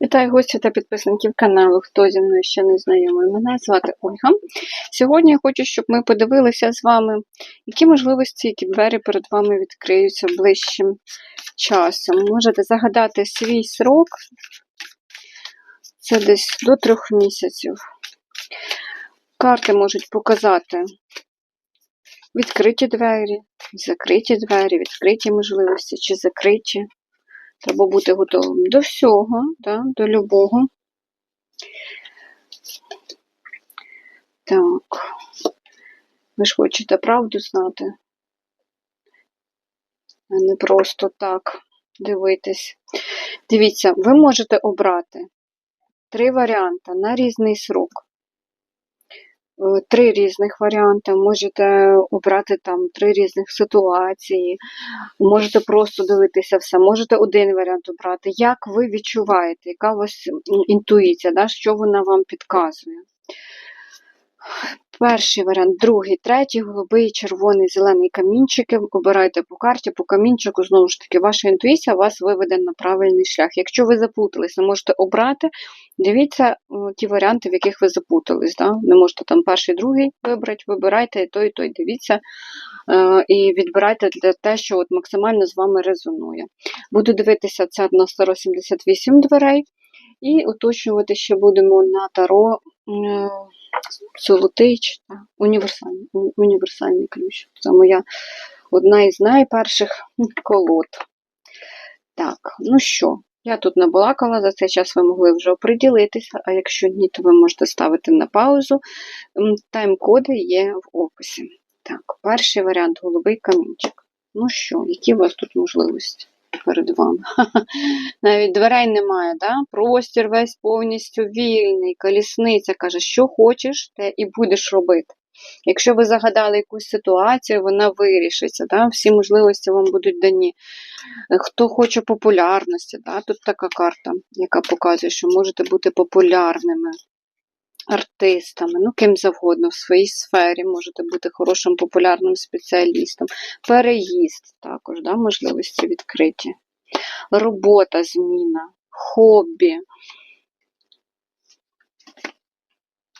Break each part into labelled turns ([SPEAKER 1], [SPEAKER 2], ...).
[SPEAKER 1] Вітаю гостів та підписників каналу. Хто зі мною ще не знайомий. Мене звати Ольга. Сьогодні я хочу, щоб ми подивилися з вами, які можливості, які двері перед вами відкриються ближчим часом. Можете загадати свій срок, це десь до трьох місяців. Карти можуть показати відкриті двері, закриті двері, відкриті можливості чи закриті. Треба бути готовим до всього, да, до любого. Так. Ви ж хочете правду знати, а не просто так дивитись. Дивіться, ви можете обрати три варіанти на різний срок. Е, Три різних варіанти, можете обрати там три різних ситуації, можете просто дивитися все, можете один варіант обрати. Як ви відчуваєте, яка у вас інтуїція, да, що вона вам підказує? Перший варіант, другий, третій, голубий, червоний, зелений камінчики. Обирайте по карті, по камінчику. Знову ж таки, ваша інтуїція вас виведе на правильний шлях. Якщо ви заплутались, не можете обрати, дивіться ті варіанти, в яких ви заплутались. Да? Не можете там перший, другий вибрати, вибирайте і той, і той. Дивіться е, і відбирайте для те, що от максимально з вами резонує. Буду дивитися це на 178 дверей. І уточнювати ще будемо на таро золотий універсальний, універсальний ключ. Це моя одна із найперших колод. Так, ну що, я тут набалакала, за цей час ви могли вже оприділитися, а якщо ні, то ви можете ставити на паузу. Тайм-коди є в описі. Так, перший варіант голубий камінчик. Ну що, які у вас тут можливості перед вами? Навіть дверей немає, да? простір весь повністю вільний, колісниця каже, що хочеш, те і будеш робити. Якщо ви загадали якусь ситуацію, вона вирішиться, да? всі можливості вам будуть дані. Хто хоче популярності, да? тут така карта, яка показує, що можете бути популярними артистами, ну ким завгодно в своїй сфері, можете бути хорошим популярним спеціалістом. Переїзд також, да, можливості відкриті. Робота, зміна, хобі.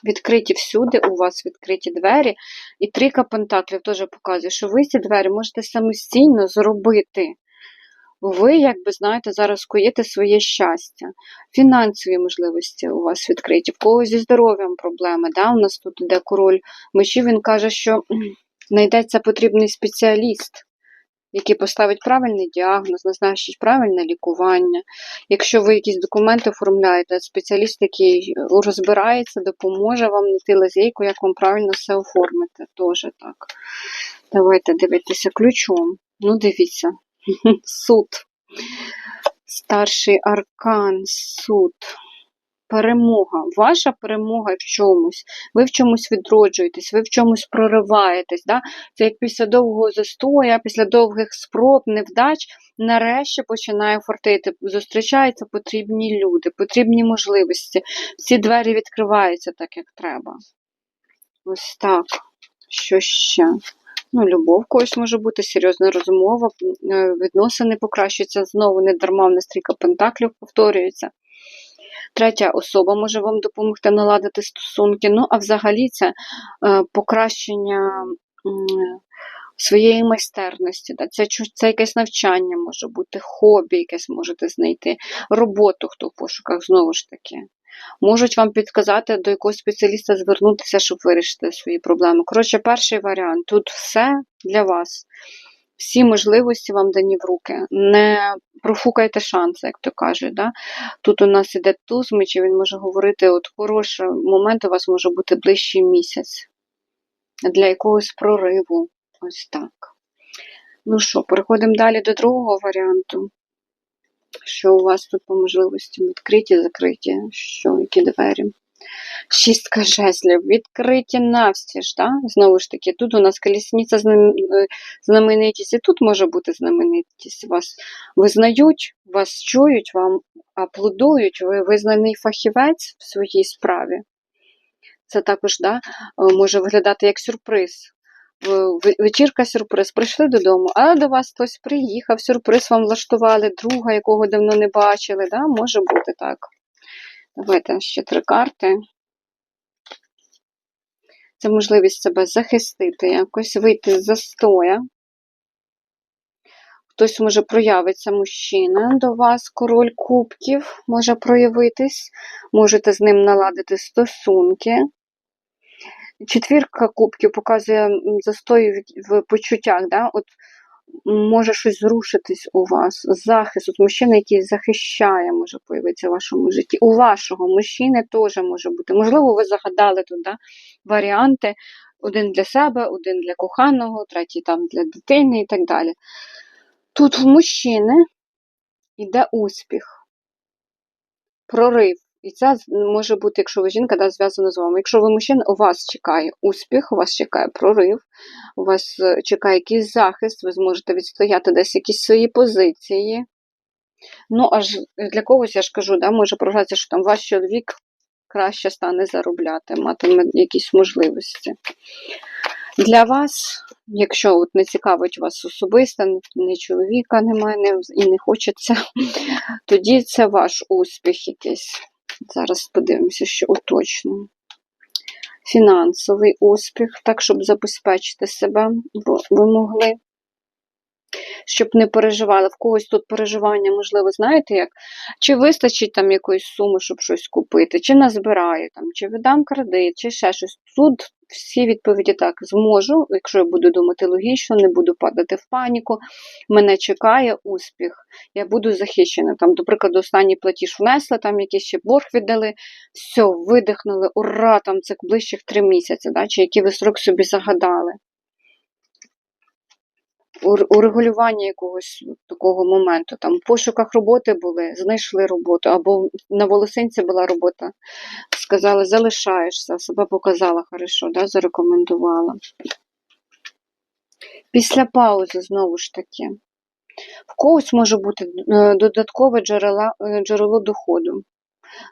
[SPEAKER 1] Відкриті всюди, у вас відкриті двері. І трійка пентаклів теж показує, що ви ці двері можете самостійно зробити. Ви, якби знаєте, зараз коїте своє щастя, фінансові можливості у вас відкриті, в когось зі здоров'ям проблеми. Да? У нас тут іде король мечів, він каже, що знайдеться потрібний спеціаліст, який поставить правильний діагноз, назначить правильне лікування. Якщо ви якісь документи оформляєте, спеціаліст, який розбирається, допоможе вам знайти лазейку, як вам правильно все оформити. Теж так. Давайте дивитися ключом. Ну, дивіться. Суд. Старший аркан, суд. Перемога. Ваша перемога в чомусь. Ви в чомусь відроджуєтесь, ви в чомусь прориваєтесь. Да? Це як після довгого застоя, після довгих спроб, невдач, нарешті починає фортити. Зустрічаються потрібні люди, потрібні можливості. Всі двері відкриваються так, як треба. Ось так. Що ще? Ну, любов когось може бути, серйозна розмова, е, відносини покращуються, знову не дарма в стрійка пентаклів повторюється. Третя особа може вам допомогти наладити стосунки. Ну, а взагалі це е, покращення своєї майстерності. Да? Це, це якесь навчання може бути, хобі якесь можете знайти, роботу, хто в пошуках, знову ж таки. Можуть вам підказати до якогось спеціаліста звернутися, щоб вирішити свої проблеми. Коротше, перший варіант. Тут все для вас. Всі можливості вам дані в руки. Не профукайте шанси, як то кажуть. Да? Тут у нас іде туз мечів, він може говорити, от хороший момент у вас може бути ближчий місяць для якогось прориву. Ось так. Ну що, переходимо далі до другого варіанту. Що у вас тут по можливості? Відкриті, закриті, що, які двері? Шістка жезлів, відкриті навстіж, да? знову ж таки, тут у нас колісниця е, знаменитість, і тут може бути знаменитість. Вас визнають, вас чують, вам аплодують, ви визнаний фахівець в своїй справі. Це також да, е, може виглядати як сюрприз. В- Вечірка сюрприз. Прийшли додому, а до вас хтось приїхав, сюрприз вам влаштували, друга, якого давно не бачили. Да? Може бути так. Давайте ще три карти. Це можливість себе захистити, якось вийти з застоя. Хтось може проявиться мужчина до вас, король кубків може проявитись, можете з ним наладити стосунки. Четвірка кубків показує застой в почуттях. Да? От може щось зрушитись у вас. Захист, от мужчина, який захищає, може появитися в вашому житті. У вашого мужчини теж може бути. Можливо, ви загадали тут да, варіанти: один для себе, один для коханого, третій там для дитини і так далі. Тут в мужчини йде успіх, прорив. І це може бути, якщо ви жінка, да, зв'язано з вами. Якщо ви мужчина, у вас чекає успіх, у вас чекає прорив, у вас е, чекає якийсь захист, ви зможете відстояти десь якісь свої позиції. Ну, аж для когось, я ж кажу, да, може програтися, що там ваш чоловік краще стане заробляти, матиме якісь можливості. Для вас, якщо от не цікавить вас особисто, ні чоловіка немає і не хочеться, тоді це ваш успіх якийсь. Зараз подивимося, що уточнимо. Фінансовий успіх, так, щоб забезпечити себе, бо ви могли. Щоб не переживали. В когось тут переживання, можливо, знаєте як? Чи вистачить там якоїсь суми, щоб щось купити, чи назбираю, там, чи видам кредит, чи ще щось. Тут всі відповіді так зможу, якщо я буду думати логічно, не буду падати в паніку. Мене чекає успіх, я буду захищена. Там, до прикладу, останній платіж внесли, там якийсь ще борг віддали, все, видихнули, ура, там це ближчих три місяці, да, чи який ви срок собі загадали урегулювання якогось такого моменту. Там в пошуках роботи були, знайшли роботу, або на волосинці була робота. Сказали, залишаєшся, себе показала хорошо, да, зарекомендувала. Після паузи, знову ж таки, в когось може бути е, додаткове джерела, е, джерело доходу.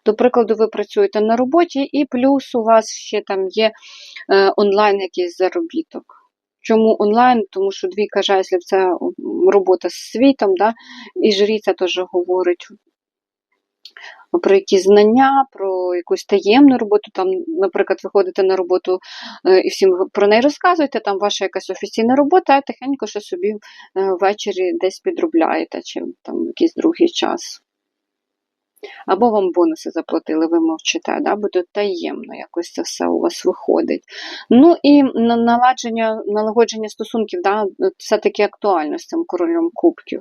[SPEAKER 1] До прикладу, ви працюєте на роботі, і плюс у вас ще там є е, онлайн якийсь заробіток. Чому онлайн? Тому що двійка жезлів це робота з світом, да? і жріця теж говорить про якісь знання, про якусь таємну роботу. Там, наприклад, ви ходите на роботу е, і всім про неї розказуєте, там ваша якась офіційна робота, а тихенько що собі е, ввечері десь підробляєте, чи там якийсь другий час. Або вам бонуси заплатили, ви мовчите, да? буде таємно якось це все у вас виходить. Ну і на- наладження, налагодження стосунків, да, все-таки актуально з цим королем кубків.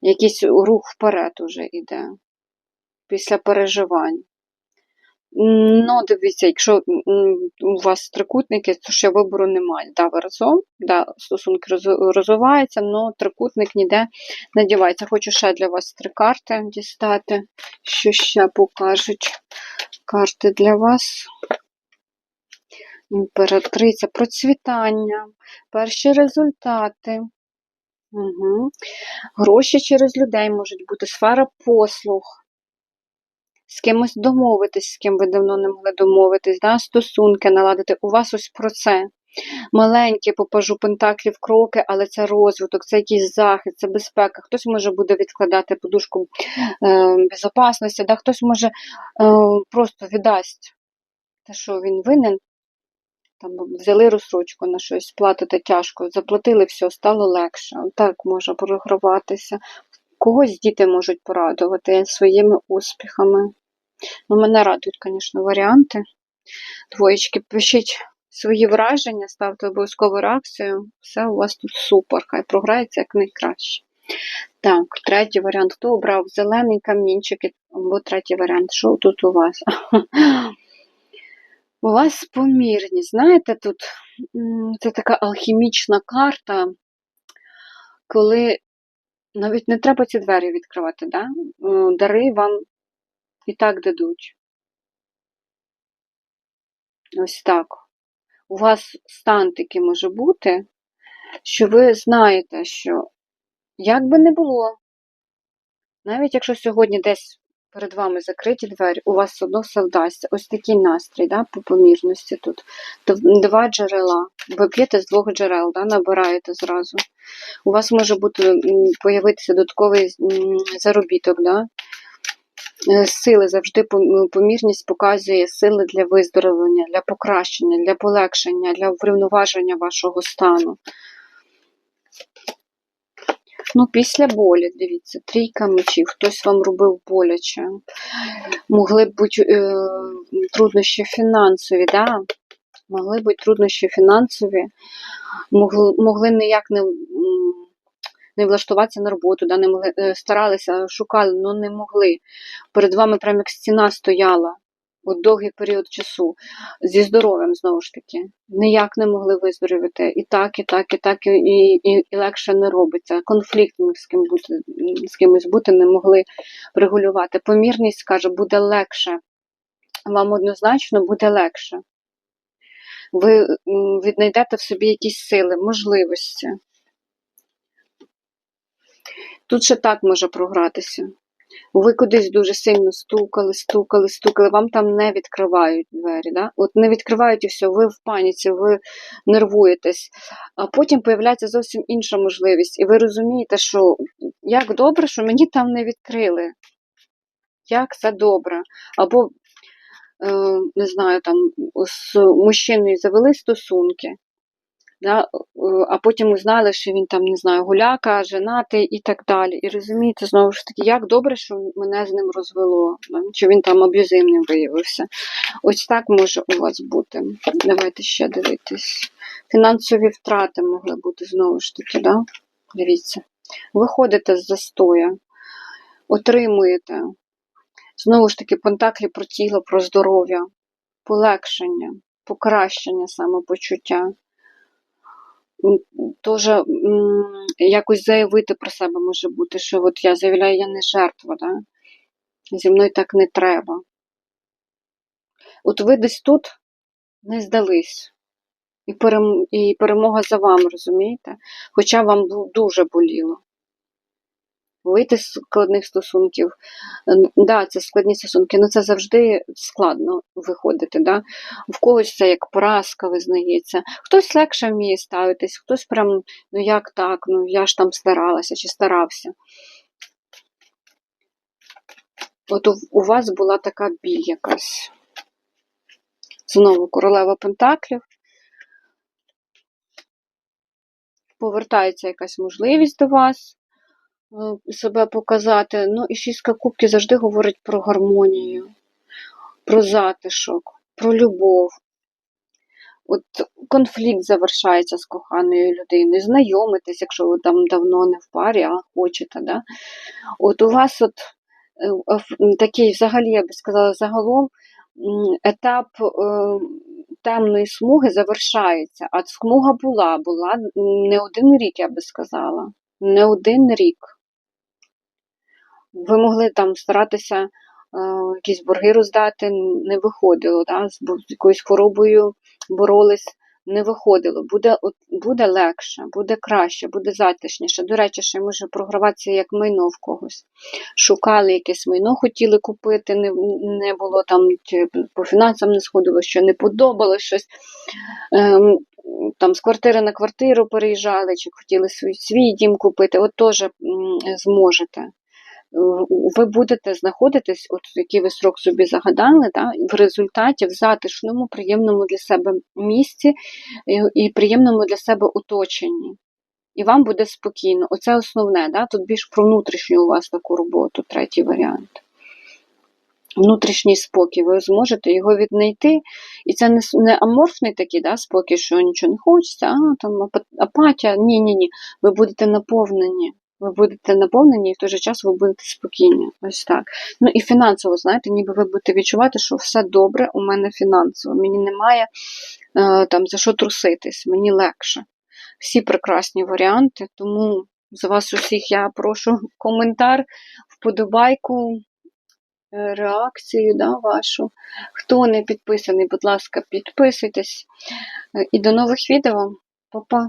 [SPEAKER 1] Якийсь рух вперед уже йде після переживань. Ну, дивіться, якщо у вас трикутники, то ще вибору немає. Да, ви разом, да, стосунки розвиваються, але трикутник ніде не дівається. Хочу ще для вас три карти дістати, що ще покажуть карти для вас. Імператриця, процвітання, перші результати. Угу. Гроші через людей можуть бути, сфера послуг. З кимось домовитись, з ким ви давно не могли домовитись, да? стосунки наладити. У вас ось про це. Маленькі попажу пентаклів кроки, але це розвиток, це якийсь захист, це безпека. Хтось може буде відкладати подушку е, безпечності, да? хтось може е, просто віддасть те, що він винен. Там взяли розсрочку на щось, платити тяжко, заплатили все, стало легше. Так може програватися. Когось діти можуть порадувати своїми успіхами. Ну, мене радують, звісно, варіанти. Двоєчки, пишіть свої враження, ставте обов'язкову реакцію. Все у вас тут супер, хай програється як найкраще. Так, третій варіант. Хто обрав зелений камінчик або третій варіант? Що тут у вас? У вас помірність. Знаєте, тут це така алхімічна карта, коли навіть не треба ці двері відкривати, да? Дари вам і так дадуть. Ось так. У вас стан такий може бути, що ви знаєте, що як би не було, навіть якщо сьогодні десь перед вами закриті двері, у вас одно все вдасться. Ось такий настрій, да, по помірності тут. Два джерела. Ви п'єте з двох джерел, да, набираєте зразу. У вас може бути появитися додатковий заробіток, да? Е, Сили завжди помірність показує сили для виздоровлення, для покращення, для полегшення, для врівноваження вашого стану. Ну, після болі, дивіться, трійка мечів, хтось вам робив боляче. Могли б бути е, труднощі фінансові, да? могли бути труднощі фінансові, могли, могли ніяк не, не влаштуватися на роботу, да? не могли, е, старалися, шукали, але не могли. Перед вами прям як стіна стояла. От довгий період часу зі здоров'ям знову ж таки ніяк не могли виздоровити. І так, і так, і так, і, і, і легше не робиться. Конфлікт з ким бути з кимось бути не могли регулювати. Помірність каже, буде легше. Вам однозначно буде легше. Ви віднайдете в собі якісь сили, можливості. Тут ще так може програтися. Ви кудись дуже сильно стукали, стукали, стукали, вам там не відкривають двері. Да? От не відкривають і все, ви в паніці, ви нервуєтесь. А потім появляється зовсім інша можливість. І ви розумієте, що як добре, що мені там не відкрили. Як це добре. Або, е, не знаю, там з мужчиною завели стосунки. Да, е, а потім узнали, що він там, не знаю, гуляка, женатий і так далі. І розумієте, знову ж таки, як добре, що мене з ним розвело, чи він там аб'юзивним виявився. Ось так може у вас бути. Давайте ще дивитись. Фінансові втрати могли бути знову ж таки, да? Дивіться. Виходите з застоя, отримуєте. Знову ж таки, пентаклі про тіло, про здоров'я, полегшення, покращення самопочуття. Теж якось заявити про себе може бути, що от я заявляю, я не жертва, да? зі мною так не треба. От ви десь тут не здались. І, перемога за вами, розумієте? Хоча вам дуже боліло. Вийти з складних стосунків. Да, це складні стосунки, але це завжди складно виходити. Да? В когось це як поразка визнається. Хтось легше вміє ставитись, хтось прям, ну як так, ну я ж там старалася чи старався. От у, у вас була така біль якась. Знову королева Пентаклів. Повертається якась можливість до вас себе показати. Ну, і шістка кубків завжди говорить про гармонію, про затишок, про любов. От конфлікт завершається з коханою людиною, знайомитесь, якщо ви там давно не в парі, а хочете. Да? От у вас от е, такий, взагалі, я би сказала, загалом етап е, темної смуги завершається, а смуга була, була не один рік, я би сказала. Не один рік. Ви могли там старатися е, якісь борги роздати, не виходило, да? з якоюсь хворобою боролись, не виходило. Буде, буде легше, буде краще, буде затишніше. До речі, ще може програватися як майно в когось. Шукали якесь майно, хотіли купити, не, не було там, по фінансам не сходило, що не подобалось щось. Ем, там з квартири на квартиру переїжджали, чи хотіли свій, свій дім купити, от теж зможете ви будете знаходитись, от який ви срок собі загадали, да, в результаті в затишному, приємному для себе місці і, приємному для себе оточенні. І вам буде спокійно. Оце основне, да? тут більш про внутрішню у вас таку роботу, третій варіант. Внутрішній спокій, ви зможете його віднайти. І це не, не аморфний такий да, спокій, що нічого не хочеться, а там апатія. Ні, ні, ні. Ви будете наповнені. Ви будете наповнені, і в той же час ви будете спокійні. Ось так. Ну і фінансово, знаєте, ніби ви будете відчувати, що все добре у мене фінансово. Мені немає е, там за що труситись, мені легше. Всі прекрасні варіанти, тому з вас усіх я прошу коментар, вподобайку, е, реакцію да, вашу. Хто не підписаний, будь ласка, підписуйтесь. Е, І до нових відео. Па-па!